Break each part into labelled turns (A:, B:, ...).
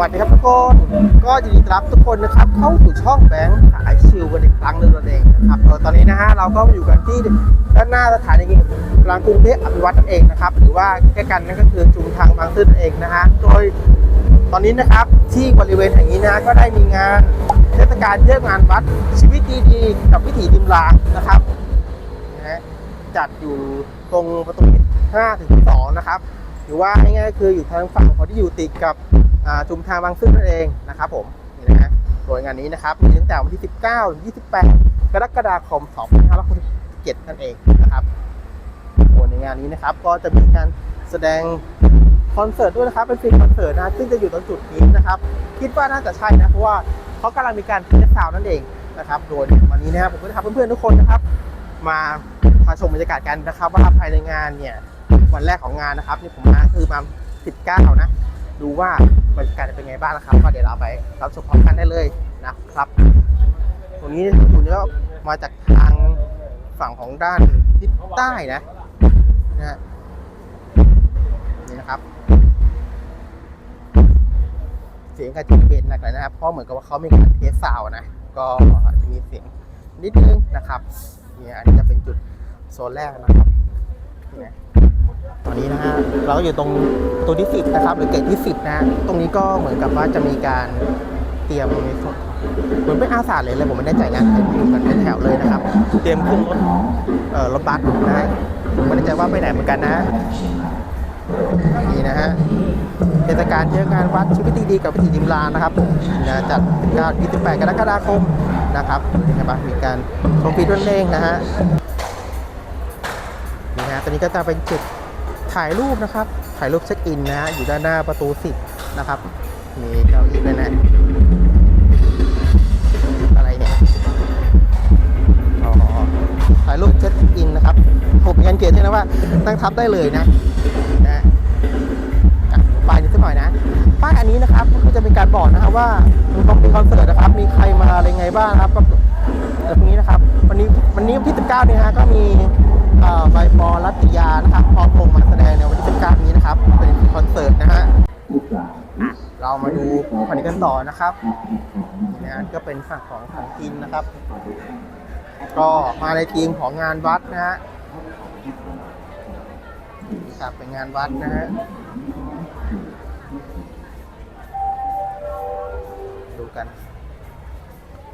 A: วัสดีครับทุกคน ก็ยินดีต้อนรับทุกคนนะครับเข้าสู่ช่องแบงค์สายชิวกันอีกครั้งหนึ่งนั่นเองนะครับตอนนี้นะฮะเราก็มาอยู่กันที่ด้านหน้าสถานีกลางกรุงเทพอภิวัตนั่นเองนะครับหรือว่าใกล้กันนั่นก็คือชุมทางบางซื่อนั่นเองนะฮะโดยตอนนี้นะครับที่บริเวณแห่งนี้นะก็ได้มีงานเทศกาลเยี่ยมงานวัดชีวิตดีๆกับวิถีริมรางนะครับนะจัดอยู่ตรงประตู5ถึง2นะครับ หรือว่าง่ายๆคืออยู่ทางฝั่งของที่อยู่ติดกับ ชุมทางบางซื่อนั่นเองนะครับผมนี่นะฮะโดยงานนี้นะครับมีตั้งแต่วันที่ 19ถึง28 กรกฎาคม 2567นั่นเองนะครับโอ้ในงานนี้นะครับก็จะมีการแสดงคอนเสิร์ตด้วยนะครับเป็นฟรีคอนเสิร์ตนะซึ่งจะอยู่ตรงจุดนี้นะครับ คิดว่าน่าจะใช่นะเพราะว่าเขากำลังมีการเทสซาวน์นั่นเองนะครับ โดยวันนี้นะครับผมก็จะพาเพื่อนๆทุกคนนะครับ มาพาชมบรรยากาศกันนะครับ ว่าภายในงานเนี่ยวันแรกของงานนะครับนี่ผมมาคือมา19นะ ดูว่าบรรยากาศจะเป็นไงบ้างนะครับ ก็เดี๋ยวเราไปรับชมพร้อมกันได้เลยนะครับ ตรงนี้คุณก็มาจากทางฝั่งของด้านทิศใต้นะนะฮะนี่นะครับ เสียงก็จะเป็นหนักหน่อยนะครับเพราะเหมือนกับว่าเขามีการเทสซาวนะ ก็จจะมีเสียงนิดนึงนะครับเนี่ยอันนี้จะเป็นจุดโซนแรกนะครับนี่นะ ตอนนี้นะฮะเราก็อยู่ตรงประตูที่ 10 นะครับ หรือเกตที่ 10 นะฮะตรงนี้ก็เหมือนกับว่าจะมีการเตรียมเหมือนเป็นอาสาเลยเลยผมไม่แน่ใจนะเห็นอยู่กันเป็นแถวเลยนะครับ เตรียมขึ้นรถเอ่อรถบัสนะฮะผมไม่แน่ใจว่าไปไหนเหมือนกันนะนี่นะฮะเทศกาลเที่ยวงานวัดชีวิตดีๆกับวิถีดิมลานนะครับนะจัด9 28กรกฎาคมนะครับนี่ครับมีการชมฟรีด้วยเองนะฮะนี่ฮะตอนนี้ก็จะเป็นจุด ถ่ายรูปนะครับ ถ่ายรูปเช็คอินนะฮะอยู่ด้านหน้าประตู10นะครับ มีเก้าอี้ด้วยนะอะไรเนี่ยอ๋อถ่ายรูปเช็คอินนะครับผมมีการเขียนใช่ไหมว่าตั้งทับได้เลยนะนะป้ายนี้สักหน่อยนะป้ายอันนี้นะครับก็จะเป็นการบอกนะครับว่าต้องมีคอนเสิร์ตนะครับ มีใครมาอะไรไงบ้างนะครับก็แบบนี้นะครับ วันนี้วันนี้วันที่ 19 นี่ฮะก็มี ใบปอรัตติยานะครับพร้อมวงมาแสดงในวันที่19นี้นะครับ เป็นคอนเสิร์ตนะฮะเรามาดูคันนี้กันต่อนะครับนี่นะก็เป็นฝั่งของของกินนะครับ ก็มาในทีมของงานวัดนะฮะครับเป็นงานวัดนะฮะดูกัน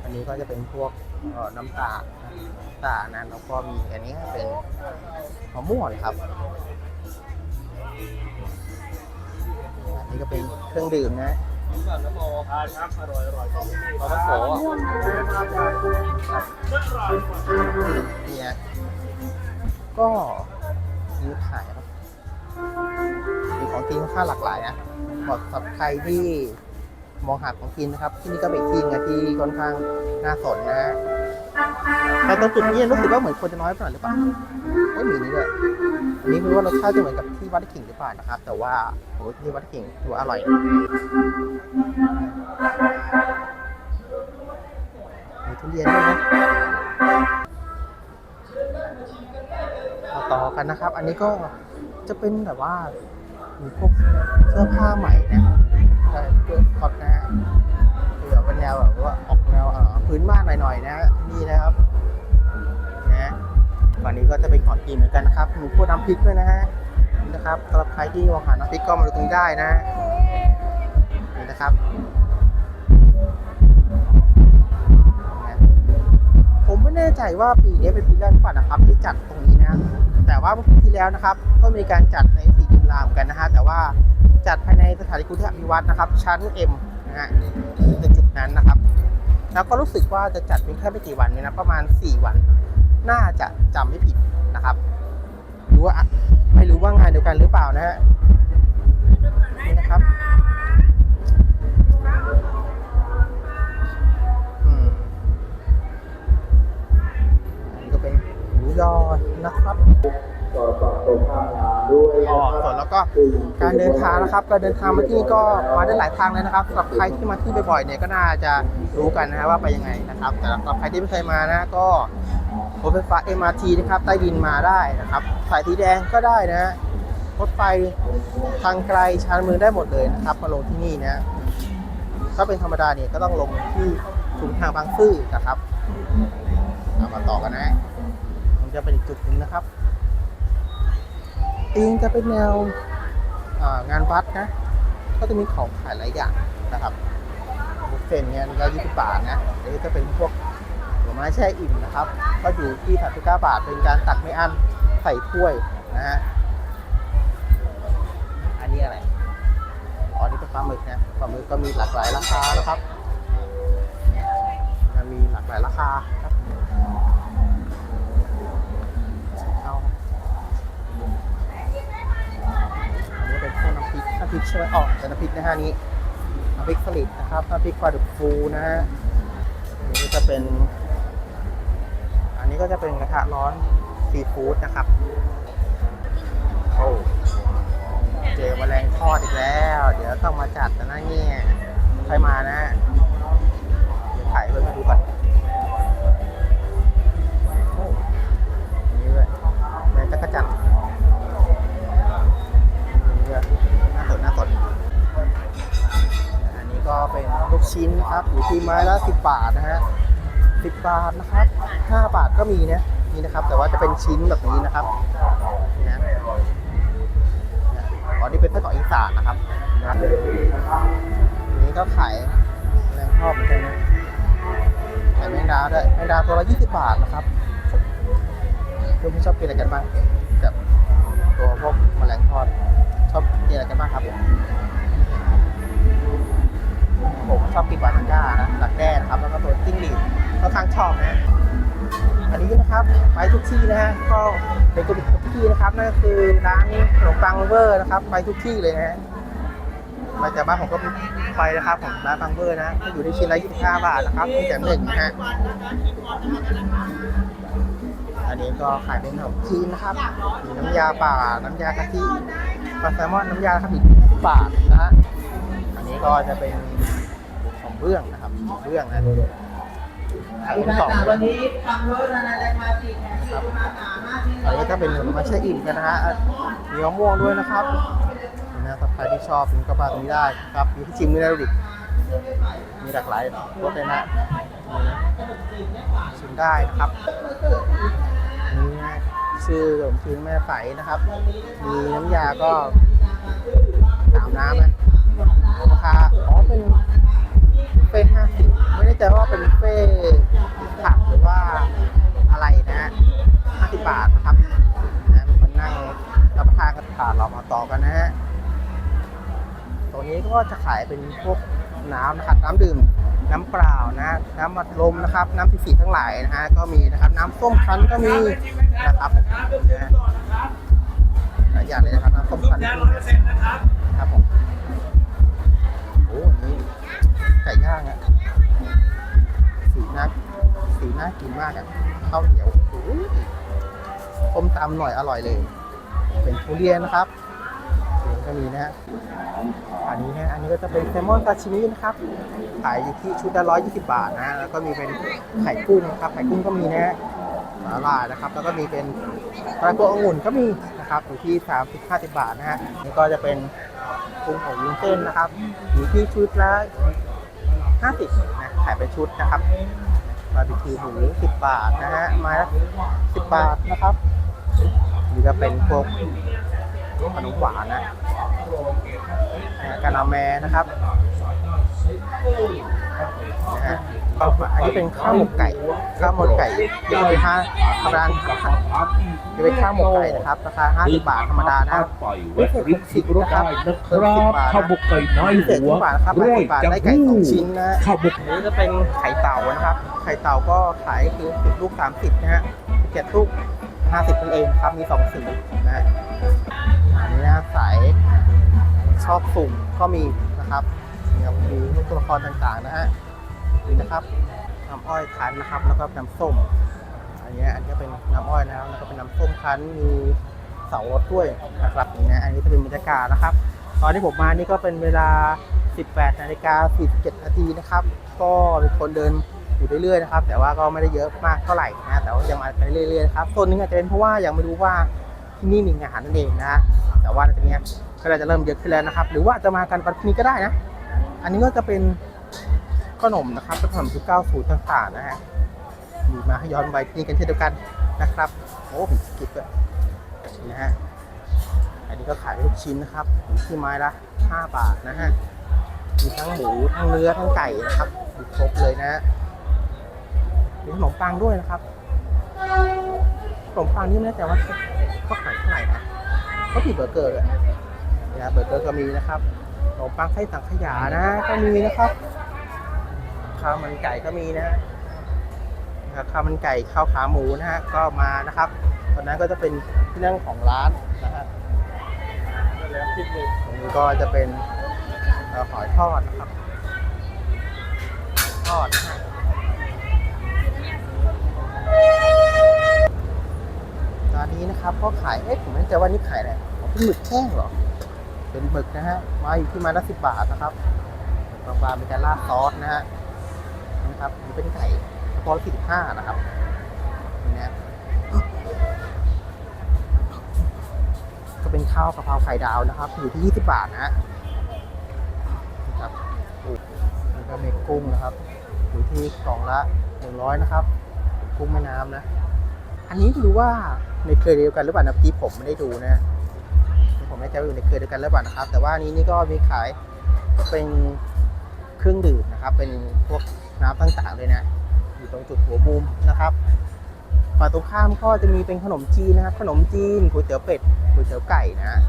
A: อันนี้ก็จะเป็นพวก เอ่อน้ำตาลน้ำตาลนะแล้วก็มีอันนี้เป็นมะม่วงครับ อันนี้ก็เป็นเครื่องดื่มนะเนี่ยก็มีขายครับมีของกินค่าหลากหลายนะเหมาะสำหรับใครที่ มองหาของกินนะครับ ที่นี่ก็เป็นที่ไงที่ค่อนข้างน่าสนนะแต่ตรงจุดนี้รู้สึกว่าเหมือนคนจะน้อยไปหน่อยหรือเปล่าโอ้ยมีนี่ด้วยอันนี้คือว่ารสชาติจะเหมือนกับที่วัดขิงหรือเปล่านะครับ แต่ว่าโอ้ยที่วัดขิงถือว่าอร่อยมีทุเรียนด้วยนะต่อกันนะครับ อันนี้ก็จะเป็นแบบว่ามีพวกเสื้อผ้าใหม่นะ ใช่เพื่อคอตนะฮะคือเป็นแนวแบบว่าออกแนวพื้นบ้านหน่อยๆนะนี่นะครับนะฝั่งนี้ก็จะเป็นของกินเหมือนกันนะครับมีพวกน้ำพริกด้วยนะฮะนะครับสำหรับใครที่มองหาน้ำพริกก็มาดูตรงนี้ได้นะนี่นะครับผมไม่แน่ใจว่าปีนี้เป็นปีแรกหรือเปล่านะครับที่จัดตรงนี้นะแต่ว่าเมื่อปีที่แล้วนะครับ ก็มีการจัดในสีดิมรามกันนะฮะแต่ว่า จัดภายในสถานีกรุงเทพอภิวัฒน์นะครับ ชั้น M นะฮะในจุดนั้นนะครับ แล้วก็รู้สึกว่าจะจัดเพียงแค่ไม่กี่วันนี้นะประมาณ 4 วัน น่าจะจำไม่ผิดนะครับรือว่าไม่รู้ว่างานเดียวกันหรือเปล่านะฮะนี่นะครับอืมอันนี้ก็เป็นหมูยอนะครับ อ๋อส่วนแล้วก็การเดินทางนะครับการเดินทางมาที่นี่ก็มาได้หลายทางเลยนะครับสำหรับใครที่มาที่บ่อยๆเนี่ยก็น่าจะรู้กันนะว่าไปยังไงนะครับ แต่สำหรับใครที่ไม่เคยมานะก็รถไฟฟ้า MRT นะครับใต้ดินมาได้นะครับ สายสีแดงก็ได้นะรถไฟทางไกลชานเมืองได้หมดเลยนะครับมาลงที่นี่นะถ้าเป็นธรรมดาเนี่ยก็ต้องลงที่ชุมทางบางซื่อนะครับมาต่อกันนะมันจะเป็นจุดหนึ่งนะครับ ตีนจะเป็นแนวงานวัดนะ ก็จะมีของขายหลายอย่างนะครับบุฟเฟ่เนี่ยก็ยี่สิบบาทนะหรือจะเป็นพวกผลไม้แช่อิ่มนะครับ ก็อยู่ที่สามสิบเก้าบาท เป็นการตักไม่อั้นใส่ถ้วยนะฮะ อันนี้อะไร อ๋อ นี่เป็นปลาหมึกนะ ปลาหมึกก็มีหลากหลายราคานะครับ มีหลากหลายราคาำพริกใช่ไหมออเป็นน้ำพริกนะฮะนี้น้ำพริกสลิดนะครับน้ำพริกปลาดุกฟูนะฮะอันนี้จะเป็น อันนี้ก็จะเป็นกระทะร้อนซีฟู้ดนะครับโอ้เจอแมลงทอดอีกแล้ว เดี๋ยวต้องมาจัดนะเนี่ยใครมานะเดี๋ยวถ่ายเพื่อนมาดูก่อนโอ้นี่เลยแมงจักรจันทร์ ชิ้นนะครับอยู่ที่ไม้ละสิบบาทนะฮะสิบบาทนะครับห้าบาทก็มีนะนี่นะครับ แต่ว่าจะเป็นชิ้นแบบนี้นะครับนี่นะอ๋อนี่เป็นไส้กรอกอีสานนะครับนะนี้ก็ขายแรงทอดเหมือนกันนะขายแมงดาด้วยแมงดาตัวละ20 บาทนะครับเพื่อนๆชอบกินอะไรกันบ้างกับตัวพวกแมลงทอดชอบกินอะไรกันบ้างครับผม ชอบกินปลาทังก้านะหลักแด้นะครับแล้วก็ตัวจิ้งหรีดค่อนข้างชอบนะอันนี้นะครับไปทุกที่นะฮะก็เป็นกลุ่มทุกที่นะครับนั่นคือร้านขนมปังเวอร์นะครับ ไปทุกที่เลยนะฮะมาจากบ้านผมก็ไปนะครับของร้านปังเวอร์นะก็อยู่ที่ชิ้นละ25บาทนะครับมีแต่หนึ่งนะฮะอันนี้ก็ขายเป็นขนมจีนนะครับมีน้ำยาป่า น้ำยากะทิปลาแซลมอนน้ำยาครับอีก5บาทนะฮะอันนี้ก็จะเป็น เบื้องนะครับของเบื้องนะขายเป็นสอง
B: วันนี้ฟังเวอร์นะได้มาสี่แห่งสี่มาสามารถที่
A: อันนี้ก็เป็นขนมปังแช่อิ่มกันนะฮะมีมะม่วงด้วยนะครับนี่นะถ้าใครที่ชอบนี่ก็มาตรงนี้ได้ครับมีที่ชิมด้วยนะดูดิมีหลากหลายรสเลยนะนี่นะชิมได้นะครับนี่นะชื่อขนมจีนแม่ใสนะครับ มีน้ำยาก็สามน้ำนะราคาอ๋อเป็นบุฟ เฟ่ห้าสิบไม่แน่ใจว่าเป็นบุฟเฟ่ผักหรือว่าอะไรนะฮะห้าสิบบาทนะครับนะมีคนนั่งรับประทานกันผ่านเรามาต่อกันนะฮะตัวนี้ก็จะขายเป็นพวกน้ำนะครับน้ำดื่มน้ำเปล่านะน้ำมัดลมนะครับ น้ำสีๆทั้งหลายนะฮะก็มีนะครับ น้ำส้มคั้นก็มีนะครับนะหลายอย่างเลยนะครับน้ำส้มคั้นก็มีนะครับผม ก่ย่างอะสีน่าสีน่ากินมากอะข้าวเหนียวโอ้ยต้มตำหน่อยอร่อยเลย เป็นทุเรียนนะครับเรียนก็มีนะฮะอันนี้นะอันนี้ก็จะเป็นแซลมอนซาชิมินะครับ ขายอยู่ที่ชุดละร้อยยี่สิบบาทนะแล้วก็มีเป็นไข่กุ้งนะครับ ไข่กุ้งก็มีนะสาลายนะครับ แล้วก็มีเป็นปลาโกองุ่นก็มีนะครับอยู่ที่สามสิบห้าสิบบาทนะฮะนี่ก็จะเป็นกุ้งของวุ้นเส้นนะครับ อยู่ที่ชุดละ ห้าสิบนะขายเป็นชุดนะครับบาร์บีคิวหมูสิบบาทนะฮะไม้ละสิบบาทนะครับนี่ก็เป็นพวกขนมหวานนะกานาแมนะครับนะฮะ อันนี้เป็นข้าวหมกไก่ข้าวหมกไก่ที่เป็นห้าธรรมดาจะเป็นข้าวหมกไก่นะครับราคา50บาทธรรมดานะ
C: ปล่อยแวะริมสิบรถได้นะครับข้าวบกไก่น้อย
A: พิเศษ
C: หัว
A: 10บาทนะครับ
C: ร้อย
A: 50บาท
C: จัง
A: ได้ไก่สองชิ้นนะ
C: ข้าวบก
A: อันนี้จะเป็นไข่เต่านะครับ ไข่เต่าก็ขายคือ10ลูก30นะฮะเจ็ดลูก50นั่นเองครับมีสองสีนะฮะอันนี้นะสายชอบสุ่มก็มีนะครับนี่ครับมีลูกตัวละครต่างๆนะฮะ นี่นะครับน้ำอ้อยคั้นนะครับ แล้วก็น้ำส้ม อันนี้อันนี้เป็นน้ำอ้อยนะครับแล้วก็เป็นน้ำส้มคั้นมีเสารถด้วยนะครับนี่นะอันนี้จะเป็นบรรยากาศนะครับ ตอนที่ผมมานี่ก็เป็นเวลา 18นาฬิกา47นาทีนะครับ ก็มีคนเดินอยู่เรื่อยๆนะครับ แต่ว่าก็ไม่ได้เยอะมากเท่าไหร่นะแต่ว่ายังมาไปเรื่อยๆนะครับส่วนหนึงอาจจะเป็นเพราะว่ายังไม่รู้ว่าที่นี่มีงานนั่นเองนะ แต่ว่าตรงนี้ก็เลยจะเริ่มเยอะขึ้นแล้วนะครับ หรือว่าจะมากันวันพรุ่งนี้ก็ได้นะ อันนี้ก็จะเป็น ขนมนะครับเป็นขนมยุค90ต่างๆนะฮะมีมาให้ย้อนไปที่นี่กันเช่นเดียวกันนะครับโอ้ผมสกิปเลยนะฮะอันนี้ก็ขายลูกชิ้นนะครับอยู่ที่ไม้ละ5บาทนะฮะมีทั้งหมูทั้งเนื้อทั้งไก่นะครับมีครบเลยนะฮะมีขนมปังด้วยนะครับขนมปังนี่ไม่แน่ใจว่าเขาขายเท่าไหร่นะเขาผิดเบอร์เกอร์เลยนะเบอร์เกอร์ก็มีนะครับขนมปังไส้สังขยานะก็มีนะครับ ข้าวมันไก่ก็มีนะฮะนะครับข้าวมันไก่ข้าวขาหมูนะฮะก็มานะครับตอนนั้นก็จะเป็นที่นั่งของร้านนะฮะแล้วที่นี่ตรงนี้ก็จะเป็นหอยทอดนะครับทอดนะฮะตอนนี้นะครับก็ขายเอ๊ะผมไม่แน่ใจว่านี่ขายอะไรเป็นหมึกแห้งเหรอเป็นหมึกนะฮะมาอยู่ที่มาละสิบบาทนะครับบางๆเป็นการราดซอสนะฮะ นะครับนี่เป็นไก่พอสี่สิบห้านะครับนี่นะก็เป็นข้าวกะเพราไข่ดาวนะครับ อยู่ที่ยี่สิบบาทนะฮะนะครับแล้วก็มีกุ้งนะครับ อยู่ที่กล่องละหนึ่งร้อยนะครับ กุ้งแม่น้ำนะ อันนี้ไม่รู้ว่าในเครือเดียวกันหรือเปล่านะพี่ผมไม่ได้ดูนะผมไม่แน่ใจว่าอยู่ในเครือเดียวกันหรือเปล่านะครับ แต่ว่านี้นี่ก็มีขายเป็นเครื่องดื่มนะครับ เป็นพวก น้ำต่างๆเลยนะ อยู่ตรงจุดหัวมุมนะครับฝั่งตรงข้ามก็จะมีเป็นขนมจีนนะครับ ขนมจีนก๋วยเตี๋ยวเป็ดก๋วยเตี๋ยวไก่นะ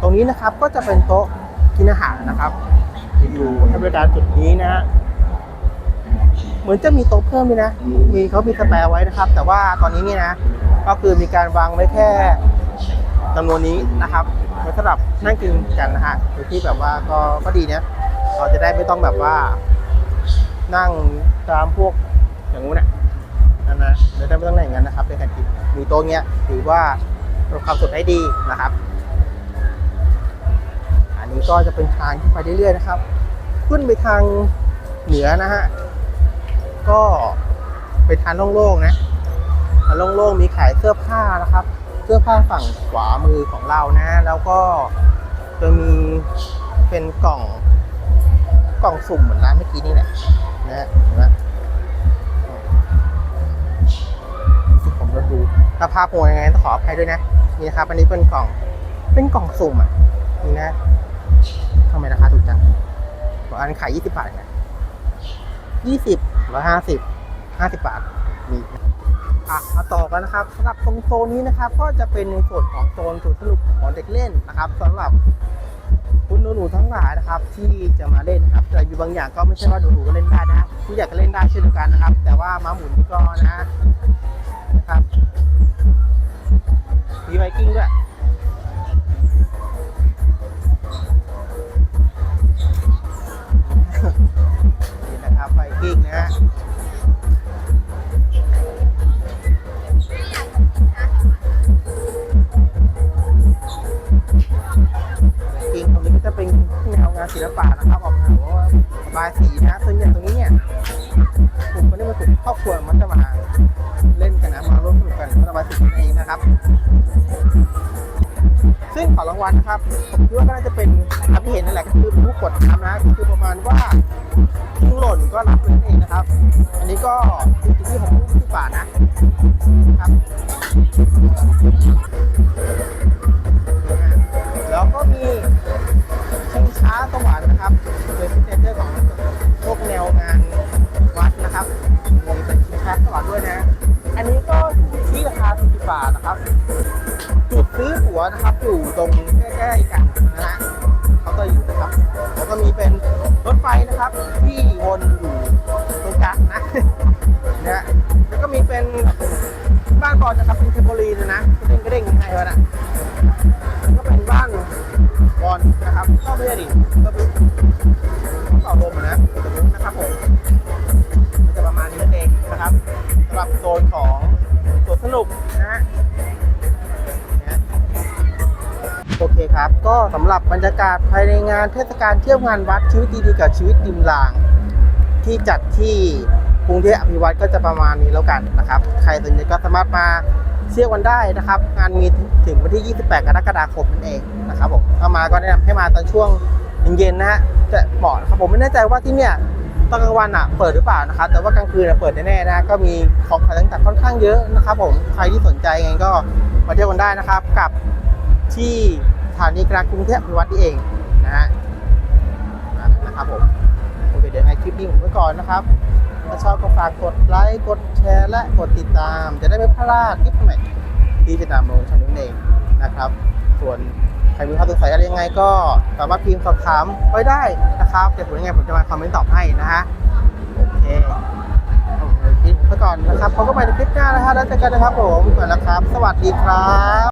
A: ตรงนี้นะครับก็จะเป็นโต๊ะกินอาหารนะครับ อยู่ให้บริการจุดนี้นะฮะเหมือนจะมีโต๊ะเพิ่มด้วยนะ มีเขามีสแปร์ไว้นะครับ แต่ว่าตอนนี้นี่นะ ก็คือมีการวางไว้แค่จำนวนนี้นะครับไว้สำหรับนั่งกินกันนะฮะโดยที่แบบว่าก็ก็ดีนะเราจะได้ไม่ต้องแบบว่า นั่งตามพวกอย่างงู้นน่ะนั่นนะจะได้ไม่ต้องนั่งอย่างนั้นนะครับในการกินมีโต๊ะเนี้ยถือว่าประความสดได้ดีนะครับ อันนี้ก็จะเป็นทางที่ไปเรื่อยๆนะครับ ขึ้นไปทางเหนือนะฮะก็ไปทานโล่งๆนะทาโล่งๆมีขายเสื้อผ้านะครับ เสื้อผ้าฝั่งขวามือของเรานะ แล้วก็จะมีเป็นกล่องกล่องสุ่มเหมือนร้านเมื่อกี้นี่แหละ นะเห็นไหมผมจะดูถ้าภาพโมยังไงต้องขออภัยด้วยนะ นี่นะครับอันนี้เป็นกล่อง เป็นกล่องสุ่มอะ นี่นะทำไมราคาถูกจังบอกอันขาย 20 บาทไงยี่สิบร้อห้าสิบห้าสิบบาทมีอะมาต่อกันนะครับสำหรับตรงโซนนี้นะครับ ก็จะเป็นในส่วนของโซนสวนสนุกของเด็กเล่นนะครับสำหรับ คุณหนูๆทั้งหลายนะครับ ที่จะมาเล่นนะครับ แต่อยู่บางอย่างก็ไม่ใช่ว่าหนูๆก็เล่นได้นะผู้ใหญ่ก็เล่นได้เช่นเดียวกันนะครับ แต่ว่าม้าหมุนนี่ก็นะนะครับมีไวกิ้งด้วย วันะครับผมคิดว่าก็น่าจะเป็นตามที่เห็นนั่นแหละก็คือเป็นลูกกดน้ำนะคือประมาณว่าทิ้งหล่นก็รับนั่นเองนะครับ อันนี้ก็จริงๆที่ผมที่บาทนะครับ แล้วก็มีชิงช้าสวรรค์นะครับเป็นซิกเนเจอร์ของพวกแนวงานวัดนะครับมีเป็นชิงช้าสวรรค์ด้วยนะ อันนี้ก็ที่ราคา40บาทนะครับ ซื้อตั๋วนะครับอยู่ตรงใกล้ๆกันนะฮะเขาก็อยู่นะครับแล้วก็มีเป็นรถไฟนะครับที่วนอยู่ตรงกลางนะนะฮะแล้วก็มีเป็นบ้านก่อนนะครับเป็นเทมโบลีนเลยนะกระเด้งกระเด้งยังไงวะน่ะก็เป็นบ้านบอลนะครับเข้าไม่ได้ดิก็เโอเคครับ ก็สำหรับบรรยากาศภายในงานเทศกาลเที่ยวงานวัดชีวิตดีๆกับชีวิตริมราง ที่จัดที่กรุงเทพอภิวัตก็จะประมาณนี้แล้วกันนะครับ ใครสนใจก็สามารถมาเที่ยวกันได้นะครับ งานมีถึงวันที่ 28 กรกฎาคมนั่นเองนะครับผมถ้ามาก็แนะนำให้มาตอนช่วงเย็นๆนะฮะจะเหมาะนะครับผมไม่แน่ใจว่าที่เนี่ยตอนกลางวันอะเปิดหรือเปล่านะครับ แต่ว่ากลางคืนอะเปิดแน่ๆนะฮะก็มีของขายต่างๆค่อนข้างเยอะนะครับผมใครที่สนใจไงก็มาเที่ยวกันได้นะครับ กับ ที่สถานีกลางกรุงเทพอภิวัตนี่เองนะฮะนะครับผมโอเคเดี๋ยวในคลิปนี้ผมไว้ก่อนนะครับถ้าชอบก็ฝากกดไลค์กดแชร์และกดติดตาม จะได้ไม่พลาดคลิปใหม่ที่จะนำลงช่องนี้เองนะครับ ส่วนใครมีข้อสงสัยอะไรยังไงก็สามารถพิมพ์สอบถามไว้ได้นะครับเดี๋ยวผมยังไงผมจะมาคอมเมนต์ตอบให้นะฮะโอเคโอเคลิปไปก่อนนะครับพบกันใหม่ในคลิปหน้านะฮะแล้วเจอกันนะครับผมไปแล้วครับ สวัสดีครับ